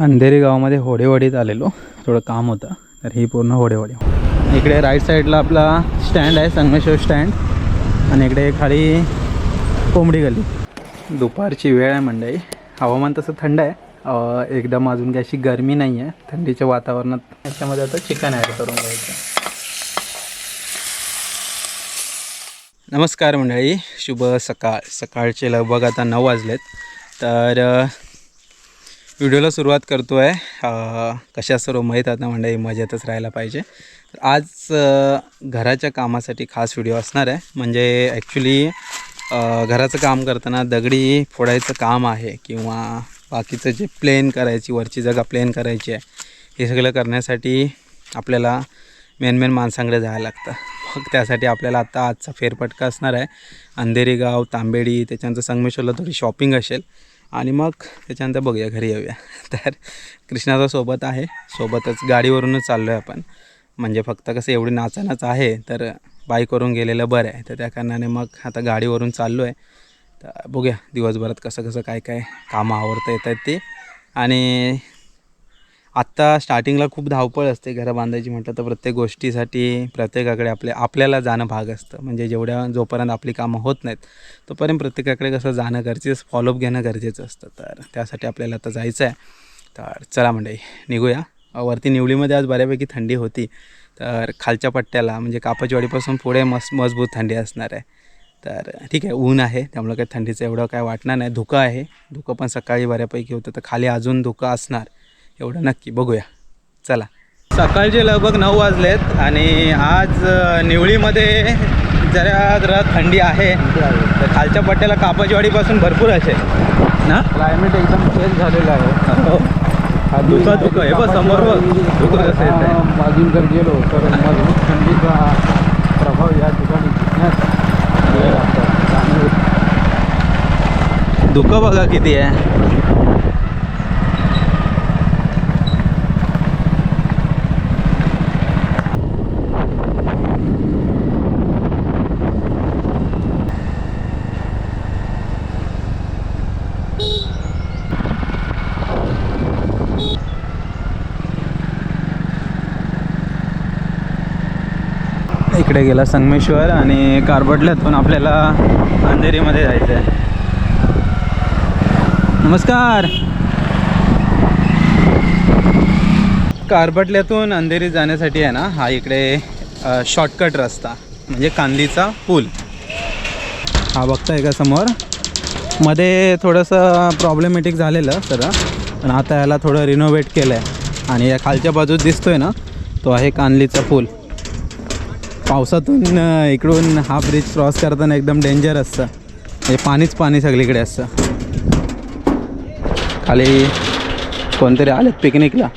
अंधेरी गावामध्ये होडेवाडीत आलेलो. थोडं काम होतं तर ही पूर्ण होडेवाडी. इकडे राईट साईडला आपला स्टँड आहे संगमेश्वर स्टँड आणि इकडे खाली कोंबडी गली दुपारची वेळ आहे मंडळी. हवामान तसं थंड आहे. एकदम अजून काही अशी गरमी नाही आहे थंडीच्या वातावरणात याच्यामध्ये आता चिकन ॲड करून घ्यायचं. नमस्कार मंडळी. शुभ सकाळ. सकाळचे लगभग आता नऊ वाजलेत. तर व्हिडिओला सुरुवात करतो आहे कशा सर्व माहीत आता मंडळी मजेतच राहायला पाहिजे. आज घराच्या कामासाठी खास व्हिडिओ असणार आहे. म्हणजे ॲक्च्युली घराचं काम करताना दगडी फोडायचं काम आहे किंवा बाकीचं जे प्लेन करायची वरची जागा प्लेन करायची आहे हे सगळं करण्यासाठी आपल्याला मेन मेन माणसांकडे जायला लागतं. मग त्यासाठी आपल्याला आता आजचा फेरफटका असणार आहे. अंधेरी गाव तांबेडी त्याच्यानंतर संगमेश्वरला थोडी शॉपिंग असेल. आणि मग त्याच्यानंतर बघूया घरी येऊया. तर कृष्णाचा सोबत आहे. सोबतच गाडीवरूनच चाललो आहे आपण. म्हणजे फक्त कसं एवढी नाचानाच आहे तर बाईकवरून गेलेलं बरं आहे. तर त्या कारणाने मग आता गाडीवरून चाललो आहे तर बघूया दिवसभरात कसं कसं काय काय कामं आवडता येत आहेत ते. आणि आत्ता स्टार्टिंगला खूप धावपळ असते घरं बांधायची म्हटलं तर प्रत्येक गोष्टीसाठी प्रत्येकाकडे आपल्या आपल्याला जाणं भाग असतं. म्हणजे जेवढ्या जोपर्यंत आपली कामं होत नाहीत तोपर्यंत प्रत्येकाकडे कसं जाणं गरजेचं फॉलोअप घेणं गरजेचं असतं. तर त्यासाठी आपल्याला आता जायचं आहे. तर चला म्हणजे निघूया. वरती निवडीमध्ये आज बऱ्यापैकी थंडी होती. तर खालच्या पट्ट्याला म्हणजे कापचवाडीपासून पुढे मस्त मजबूत थंडी असणार आहे. तर ठीक आहे ऊन आहे. त्यामुळं काही थंडीचं एवढं काय वाटणार नाही. धुकं आहे. धुकं पण सकाळी बऱ्यापैकी होतं. तर खाली अजून धुकं असणार. एवढं नक्की बघूया. चला. सकाळचे लगभग नऊ वाजलेत आणि आज निवळीमध्ये जरा जरा थंडी आहे. तर खालच्या पट्ट्याला कापचवाडीपासून भरपूर असेल ना? क्लायमेट एकदम चेंज झालेलं आहे. हो. धुकं धुकं हे बघ समोर बघ. धुकं कसं येत अजून जर गेलो तर मजबूत थंडीचा प्रभाव या ठिकाणी बघा किती आहे. इकडे गेला संगमेश्वर आणि कारबटल्यातून आपल्याला अंधेरीमध्ये जायचं आहे नमस्कार. कारबटल्यातून अंधेरी जाण्यासाठी आहे ना हा इकडे शॉर्टकट रस्ता म्हणजे कांदीचा पूल. हा बघताय का समोर? मध्ये थोडंसं प्रॉब्लेमॅटिक झालेलं सर पण आता याला थोडं रिनोव्हेट केलं आहे आणि या खालच्या बाजूत दिसतोय ना तो आहे कांदलीचा पूल. पावसातून इकडून हा ब्रिज क्रॉस करताना एकदम डेंजर असतं. हे पाणीच पाणी सगळीकडे असतं. खाली कोणतरी आलेत पिकनिकला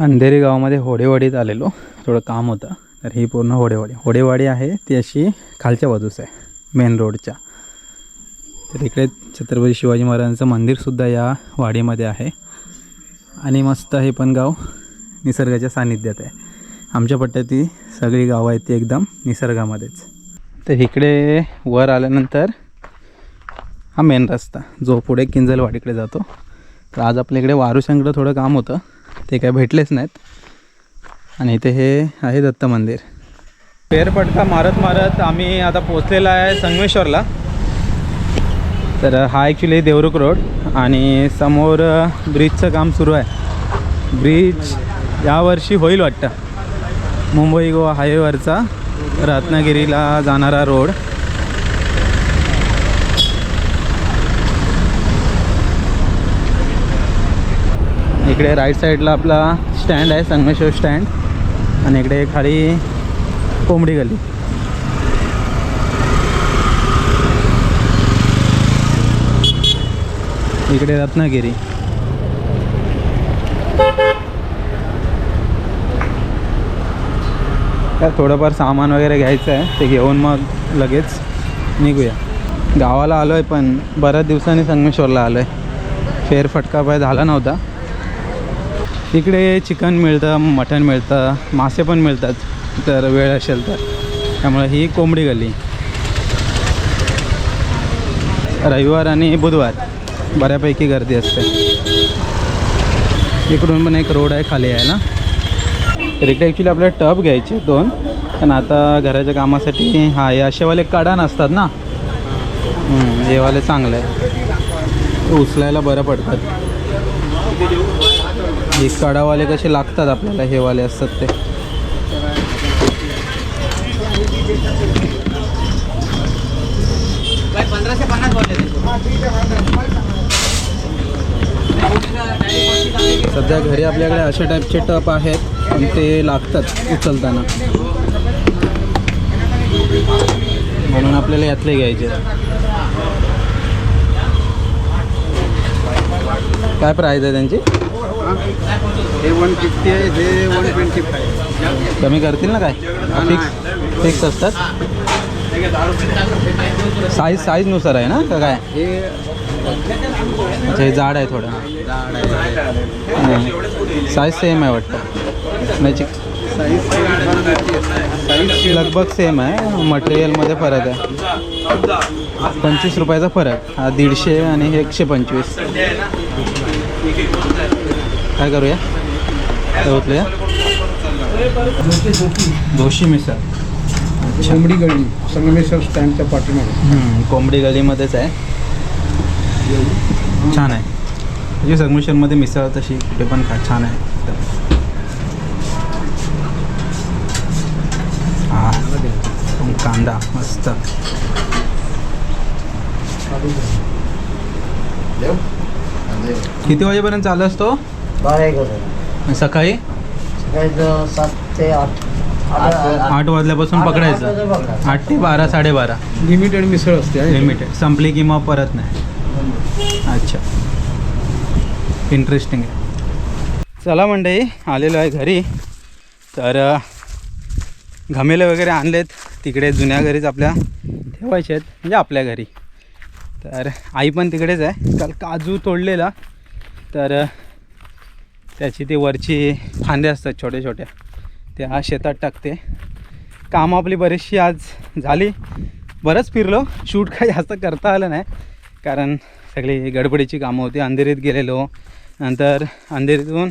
अंधेरी गावामध्ये होडेवाडीत आलेलो. थोडं काम होतं तर ही पूर्ण होडेवाडी. होडेवाडी आहे ती अशी खालच्या बाजूस आहे मेन रोडच्या तर इकडे छत्रपती शिवाजी महाराजांचं मंदिरसुद्धा या वाडीमध्ये आहे. आणि मस्त हे पण गाव निसर्गाच्या सानिध्यात आहे. आमच्या पट्ट्यात ती सगळी गावं आहेत ती एकदम निसर्गामध्येच. तर इकडे वर आल्यानंतर हा मेन रस्ता जो पुढे किंजलवाडीकडे जातो. तर आज आपल्या इकडे वारुशांकडं थोडं काम होतं. ते काय भेटलेच नाहीत. आणि इथे हे आहे दत्त मंदिर. फेरपटका मारत मारत आम्ही आता पोचलेला आहे संगमेश्वरला. तर हा ॲक्च्युली देवरुख रोड आणि समोर ब्रिजचं काम सुरू आहे. ब्रिज यावर्षी होईल वाटतं. मुंबई गोवा हायवेवरचा रत्नागिरीला जाणारा रोड. इकडे राईट साईडला आपला स्टँड आहे संगमेश्वर स्टँड आणि इकडे खाली कोंबडी गली इकडे रत्नागिरी. काय थोडंफार सामान वगैरे घ्यायचं आहे ते घेऊन मग लगेच निघूया. गावाला आलो आहे पण बऱ्याच दिवसांनी संगमेश्वरला आलो आहे फेरफटका पाय झाला नव्हता. इकडे चिकन मिळतं मटण मिळतं मासे पण मिळतात तर वेळ असेल तर. त्यामुळे ही कोंबडी गली रविवार आणि बुधवार बऱ्यापैकी गर्दी असते. इकडून पण एक रोड आहे खाली आहे ना तर इकडे ॲक्च्युली आपल्याला टब घ्यायचे दोन. पण आता घराच्या कामासाठी हा हे असेवाले कडा नसतात ना? हम्म, हे वाले चांगले आहे. उचलायला बरं पडतात. हे कडावाले कसे लागतात आपल्याला हे वाले असतात ते. सध्या घरी आपल्याकडे अशा टाईपचे टप आहेत. आणि ते लागतात उचलताना. म्हणून आपल्याला यातले घ्यायचे. काय प्राईज आहे त्यांची? हे वन फिफ्टी आहे हे वन ट्वेंटी फाय कमी करतील ना काय? फिक्स फिक्स असतात? साईज साईजनुसार आहे ना का काय? अच्छा हे जाड आहे थोडं. साईज सेम आहे वाटतं. नाही लगभग सेम आहे. मटेरियलमध्ये फरक आहे. पंचवीस रुपयाचा फरक. हा दीडशे आणि हे एकशे पंचवीस. काय करूया? काय उचलूया दोशी मिसळ. कोंबडी गळी. संगमेश्वर स्टँडच्या पाठीमागे. हम्म, कोंबडी गलीमध्येच आहे. छान आहे. म्हणजे संगमेश्वरमध्ये मिसळ तशी कुठे पण खा छान आहे एकदम. हा पण कांदा मस्त. किती वाजेपर्यंत चालू असतो? बारा एक होतं सकाळी? सकाळी सात ते आठ आठ वाजल्यापासून आठ- पकडायचं आठ ते बारा साडेबारा. लिमिटेड मिसळ असते आहे. लिमिटेड संपली की मग परत नाही. अच्छा. इंटरेस्टिंग आहे. चला मंडळी आलेलो आहे घरी. तर घमेले वगैरे आणलेत. तिकडे जुन्या घरीच आपल्या ठेवायचे आहेत म्हणजे आपल्या घरी. तर आई पण तिकडेच आहे. काल काजू तोडलेला. तर त्याची ती वरची फांदे असतात छोट्या छोट्या त्या शेतात टाकते. कामं आपली बरीचशी आज झाली. बरंच फिरलो. शूट काही जास्त करता आलं नाही. कारण सगळी गडबडीची कामं होती. अंधेरीत गेलेलो. नंतर अंधेरीतून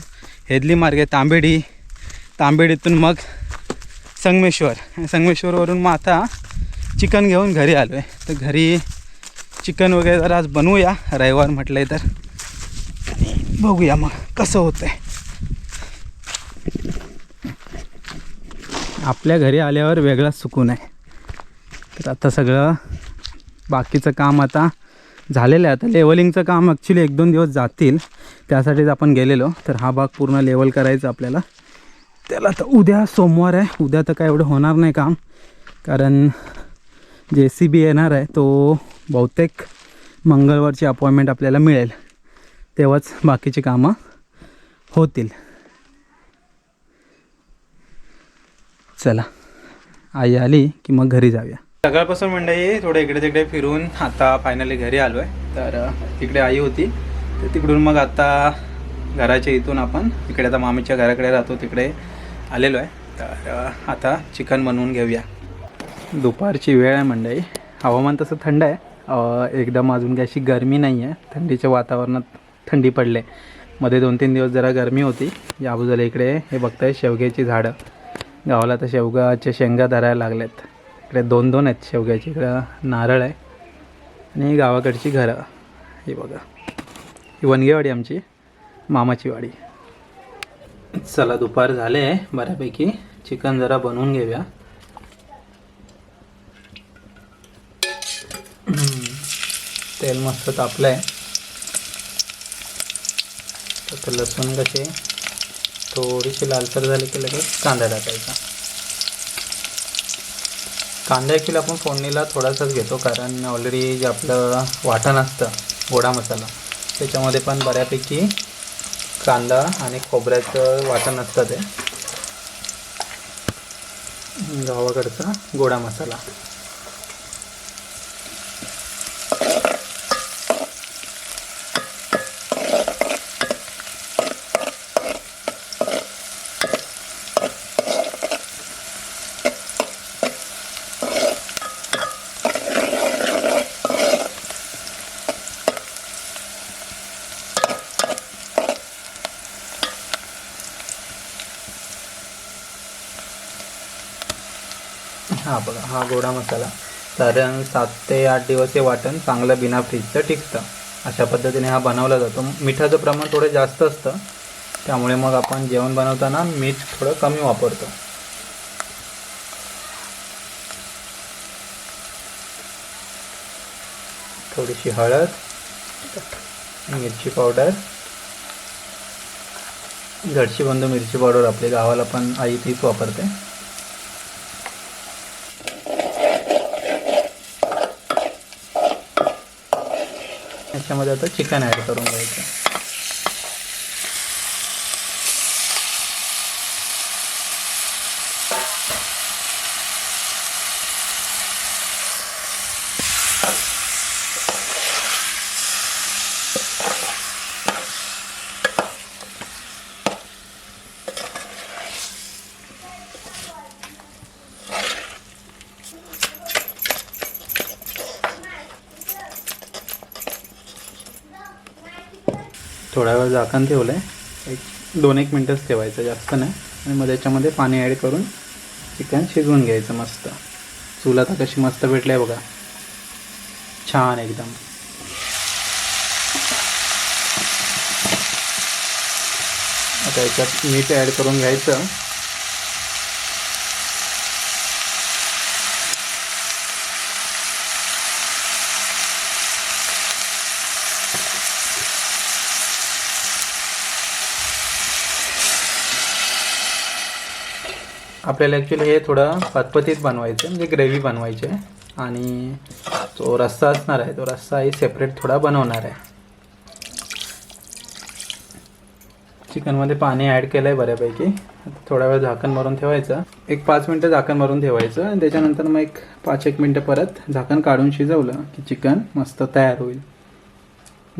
हेदली मार्गे तांबेडी. तांबेडीतून मग संगमेश्वर. संगमेश्वरवरून मग आता चिकन घेऊन घरी आलो आहे तर घरी चिकन वगैरे जरा आज बनवूया. रविवार म्हटलं आहे तर. आणि बघूया मग कसं होतं आहे आपल्या घरी आल्यावर वेगळाच सुकून आहे. तर आता सगळं बाकीचं काम आता झालेलं आहे. आता लेवलिंगचं काम ॲक्च्युली एक दोन दिवस जातील. त्यासाठीच आपण गेलेलो. तर हा भाग पूर्ण लेवल करायचा आपल्याला. त्याला तर उद्या सोमवार आहे. उद्या तर काय एवढं होणार नाही काम. कारण जे सी बी येणार आहे तो बहुतेक मंगळवारची अपॉइंटमेंट आपल्याला मिळेल. तेव्हाच बाकीची कामं होतील. चला. आई आली की मग घरी जाऊया. सकाळपासून मंडळी थोडं इकडे तिकडे फिरून आता फायनली घरी आलो आहे तर तिकडे आई होती. तर तिकडून मग आता घराच्या इथून आपण इकडे आता मामीच्या घराकडे राहतो. तिकडे आलेलो आहे. तर आता चिकन बनवून घेऊया. दुपारची वेळ आहे मंडळी. हवामान तसं थंड आहे. एकदम अजून काही अशी गरमी नाही आहे. थंडीच्या वातावरणात थंडी पडले. मध्ये दोन तीन दिवस जरा गरमी होती. या बाजूला इकडे हे बघताय शेवग्याची झाडं. गावाला तर शेवगाच्या शेंगा धरायला लागल्यात इकडे दोन दोन आहेत शेवग्याची. इकडं नारळ आहे. आणि गावाकडची घरं. हे बघा. ही वनगेवाडी आमची. मामाची वाडी. चला दुपार झाले आहे बऱ्यापैकी. चिकन जरा बनवून घेऊया. तेल मस्त तापलं आहे तर लसूण कसे थोडीशी लालसर झाली की लगेच कांदा टाकायचा. कांदा ॲक्च्युली आपण फोडणीला थोडासाच घेतो कारण ऑलरेडी जे आपलं वाटण असतं गोडा मसाला त्याच्यामध्ये पण बऱ्यापैकी कांदा आणि खोबऱ्याचं वाटण असतं ते. गावाकडचा गोडा मसाला. हा बघा हा गोडा मसाला. साधारण सात ते आठ दिवस हे वाटण चांगलं बिना फ्रीजचं टिकतं. अशा पद्धतीने हा बनवला जातो. मिठाचं प्रमाण थोडं जास्त असतं. त्यामुळे मग आपण जेवण बनवताना मीठ थोडं कमी वापरतो. थोडीशी हळद मिरची पावडर. घरची बंधू मिरची पावडर आपली गावाला पण आई तीच वापरते. त्याच्यामध्ये आता चिकन ॲड करून घ्यायचं. थोडा वेळ झाकण ठेवलं आहे एक दोन एक मिनटंच ठेवायचं जास्त नाही. आणि मग त्याच्यामध्ये पाणी ॲड करून चिकन शिजवून घ्यायचं मस्त. चूल आता कशी मस्त भेटली आहे बघा. छान एकदम. आता याच्यात मीठ ॲड करून घ्यायचं. आपल्याला ॲक्च्युली हे थोडं पतपतीत बनवायचं आहे म्हणजे ग्रेव्ही बनवायची. आहे आणि तो रस्सा असणार आहे तो रस्साही सेपरेट थोडा बनवणार आहे. चिकनमध्ये पाणी ॲड केलं आहे बऱ्यापैकी थोडा वेळ झाकण मारून ठेवायचं. एक पाच मिनटं झाकण मारून ठेवायचं. आणि त्याच्यानंतर मग एक पाच एक मिनटं परत झाकण काढून शिजवलं की चिकन मस्त तयार होईल.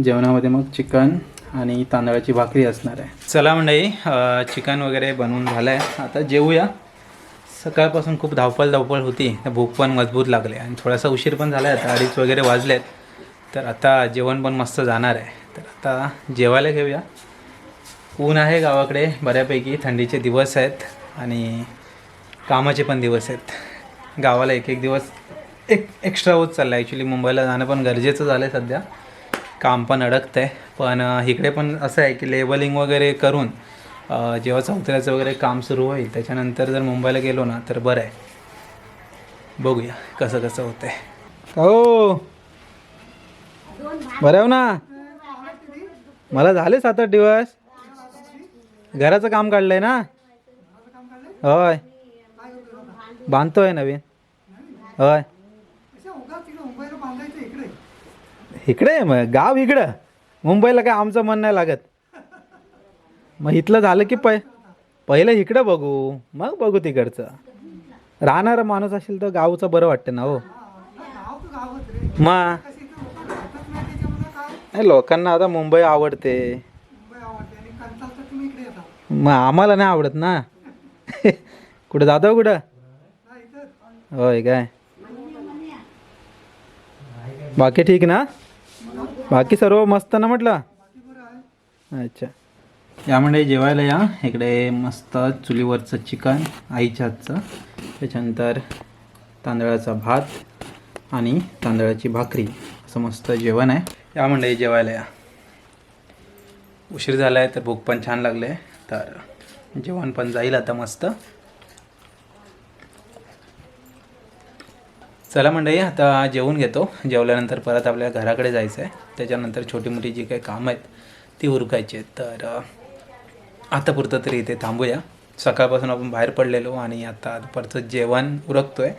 जेवणामध्ये मग चिकन आणि तांदळाची भाकरी असणार आहे. चला मंडळी चिकन वगैरे बनवून झालं आहे आता जेवूया. सकाळपासून खूप धावपळ धावपळ होती. तर भूक पण मजबूत लागले आणि थोडासा उशीर पण झाला आहे आता अडीच वगैरे वाजलेत. तर आता जेवण पण मस्त जाणार आहे. तर आता जेवायला घेऊया. ऊन आहे गावाकडे बऱ्यापैकी. थंडीचे दिवस आहेत आणि कामाचे पण दिवस आहेत. गावाला एक एक दिवस एक एक्स्ट्रा होत चाललं आहे ॲक्च्युली मुंबईला जाणं पण गरजेचं झालं आहे सध्या. काम पण अडकतं आहे पण इकडे पण असं आहे की लेबलिंग वगैरे करून जेव्हा चौथऱ्याचं वगैरे काम सुरू होईल त्याच्यानंतर जर मुंबईला गेलो ना तर बरं आहे. बघूया कसं कसं होतं आहे हो बरं आहे ना? मला झाले सात आठ दिवस. घराचं काम काढलंय ना? होय. बांधतोय नवीन. होय. इकडे मग. गाव इकडं. मुंबईला काय आमचं मन नाही लागत. मग इथलं झालं की पै पहिलं इकडं बघू मग बघू तिकडचं. राहणारा माणूस असेल तर गावचं बरं वाटतं ना हो. मग? नाही, लोकांना आता मुंबई आवडते. मग आम्हाला नाही आवडत ना. कुठं जातो हो कुठं? होय काय? बाकी ठीक ना? बाकी सर्व मस्त ना म्हटलं? अच्छा. या म्हणजे जेवायला या. इकडे मस्त चुलीवरचं चिकन आईच्या हातचं त्याच्यानंतर तांदळाचा भात आणि तांदळाची भाकरी. असं मस्त जेवण आहे. या म्हणजे जेवायला या. उशीर झाला आहे तर भूक पण छान लागले. तर जेवण पण जाईल आता मस्त. चला मंडळी आता जेवून घेतो. जेवल्यानंतर परत आपल्या घराकडे जायचं आहे त्याच्यानंतर छोटी मोठी जी काही कामं आहेत ती उरकायची आहेत. तर आतापुरतं आता पुरतं तरी इथे थांबूया. सकाळपासून आपण बाहेर पडलेलो आणि आता दुपारचं जेवण उरकतोय.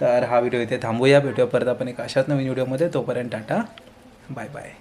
तर हा व्हिडिओ इथे थांबूया. भेटूया परत आपण एक अशाच नवीन व्हिडिओमध्ये. तोपर्यंत टाटा. Bye bye.